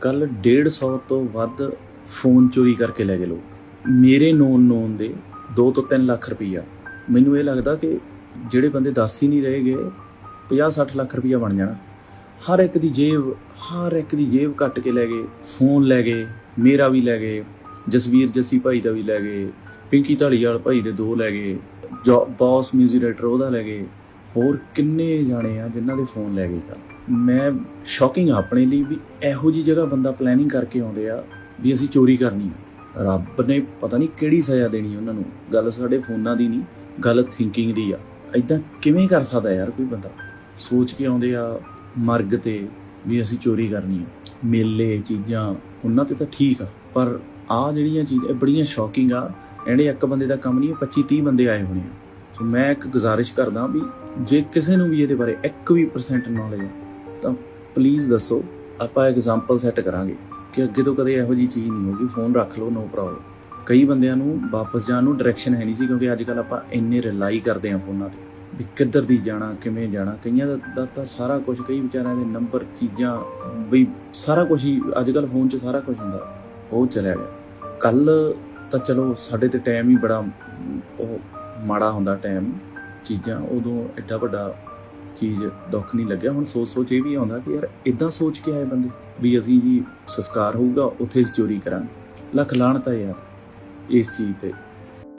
ਕੱਲ 150 ਤੋਂ ਵੱਧ ਫੋਨ ਚੋਰੀ ਕਰਕੇ ਲੈ ਗਏ ਲੋਕ। ਮੇਰੇ ਨੋਨ ਨੋਨ ਦੇ 2 ਤੋਂ 3 ਲੱਖ ਰੁਪਈਆ। ਮੈਨੂੰ ਇਹ ਲੱਗਦਾ ਕਿ ਜਿਹੜੇ ਬੰਦੇ ਦੱਸ ਹੀ ਨਹੀਂ ਰਹੇਗੇ 50 60 ਲੱਖ ਰੁਪਈਆ ਬਣ ਜਾਣਾ। ਹਰ ਇੱਕ ਦੀ ਜੇਬ, ਹਰ ਇੱਕ ਦੀ ਜੇਬ ਕੱਟ ਕੇ ਲੈ ਗਏ, ਫੋਨ ਲੈ ਗਏ, ਮੇਰਾ ਵੀ ਲੈ ਗਏ, ਜਸਵੀਰ ਜੱਸੀ ਭਾਈ ਦਾ ਵੀ ਲੈ ਗਏ, ਪਿੰਕੀ ਢਾਲੀਵਾਲ ਭਾਈ ਦੇ ਦੋ ਲੈ ਗਏ, ਜੋ ਬੌਸ ਮਿਊਜ਼ਿਕ ਡਾਇਰੈਕਟਰ ਉਹਦਾ ਲੈ ਗਏ। ਹੋਰ ਕਿੰਨੇ ਜਾਣੇ ਆ ਜਿਨ੍ਹਾਂ ਦੇ ਫੋਨ ਲੈ ਗਏ ਕੱਲ ਮੈਂ ਸ਼ੌਕਿੰਗ ਆਪਣੇ ਲਈ ਵੀ ਇਹੋ ਜੀ ਜਗ੍ਹਾ ਬੰਦਾ ਪਲੈਨਿੰਗ ਕਰਕੇ ਆਉਂਦੇ ਆ ਵੀ ਅਸੀਂ ਚੋਰੀ ਕਰਨੀ ਆ। ਰੱਬ ਨੇ ਪਤਾ ਨਹੀਂ ਕਿਹੜੀ ਸਜ਼ਾ ਦੇਣੀ ਉਹਨਾਂ ਨੂੰ। ਗੱਲ ਸਾਡੇ ਫੋਨਾਂ ਦੀ ਨਹੀਂ, ਗੱਲ ਥਿੰਕਿੰਗ ਦੀ ਆ। ਐਦਾਂ ਕਿਵੇਂ ਕਰ ਸਕਦਾ ਯਾਰ ਕੋਈ ਬੰਦਾ? ਸੋਚ ਕੇ ਆਉਂਦੇ ਆ ਮਰਗ ਤੇ ਵੀ ਅਸੀਂ ਚੋਰੀ ਕਰਨੀ ਆ। ਮੇਲੇ, ਚੀਜ਼ਾਂ, ਉਹਨਾਂ ਤੇ ਤਾਂ ਠੀਕ ਆ। ਪਰ ਆ ਜਿਹੜੀਆਂ ਚੀਜ਼ਾਂ, ਇਹ ਬੜੀਆਂ ਸ਼ੌਕਿੰਗ ਆ। ਇਹਨੇ ਇੱਕ ਬੰਦੇ ਦਾ ਕੰਮ ਨਹੀਂ 25 30 ਬੰਦੇ ਆਏ ਹੋਣੇ ਆ। ਸੋ ਮੈਂ ਇੱਕ ਗੁਜ਼ਾਰਿਸ਼ ਕਰਦਾ ਵੀ ਜੇ ਕਿਸੇ ਨੂੰ ਵੀ ਇਹਦੇ ਬਾਰੇ ਇੱਕ ਵੀ ਪਰਸੈਂਟ ਨੌਲੇਜ ਹੈ ਤਾਂ ਪਲੀਜ਼ ਦੱਸੋ ਆਪਾਂ ਐਗਜ਼ਾਮਪਲ ਸੈੱਟ ਕਰਾਂਗੇ ਕਿ ਅੱਗੇ ਤੋਂ ਕਦੇ ਇਹੋ ਜੀ ਚੀਜ਼ ਨਹੀਂ ਹੋਗੀ ਫੋਨ ਰੱਖ ਲਓ ਨੋ ਪ੍ਰੋਬਲਮ ਕਈ ਬੰਦਿਆਂ ਨੂੰ ਵਾਪਸ ਜਾਣ ਨੂੰ ਡਾਇਰੈਕਸ਼ਨ ਹੈ ਨਹੀਂ ਸੀ ਕਿਉਂਕਿ ਅੱਜ ਕੱਲ ਆਪਾਂ ਇੰਨੇ ਰਿਲਾਈ ਕਰਦੇ ਹਾਂ ਫੋਨਾਂ ਤੇ। ਵੀ ਕਿੱਧਰ ਦੀ ਜਾਣਾ ਕਿਵੇਂ ਜਾਣਾ ਕਈਆਂ ਦਾ, ਤਾਂ ਸਾਰਾ ਕੁਝ ਕਈ ਵਿਚਾਰਿਆਂ ਦੇ ਨੰਬਰ ਚੀਜ਼ਾਂ ਵੀ ਸਾਰਾ ਕੁਝ ਹੀ ਅੱਜ ਕੱਲ ਫੋਨ 'ਚ ਸਾਰਾ ਕੁਝ ਹੁੰਦਾ ਉਹ ਚਲਿਆ ਗਿਆ। ਕੱਲ ਤਾਂ ਚਲੋ ਸਾਡੇ ਤੇ ਟਾਈਮ ਹੀ ਬੜਾ ਉਹ ਮਾੜਾ ਹੁੰਦਾ ਟਾਈਮ ਚੀਜ਼ਾਂ ਉਦੋਂ ਐਡਾ ਵੱਡਾ ਚੀਜ਼ ਦੁੱਖ ਨਹੀਂ ਲੱਗਿਆ। ਹੁਣ ਸੋਚ ਸੋਚ ਇਹ ਵੀ ਆਉਂਦਾ ਕਿ ਯਾਰ ਇਦਾਂ ਸੋਚ ਕੇ ਆਏ ਬੰਦੇ ਵੀ ਅਸੀਂ ਜੀ ਸੰਸਕਾਰ ਹੋਊਗਾ, ਉੱਥੇ ਚੋਰੀ ਕਰਾਂਗੇ। ਲੱਖ ਲਾਹਣਤ ਹੈ ਯਾਰ ਇਸ ਚੀਜ਼ ਤੇ।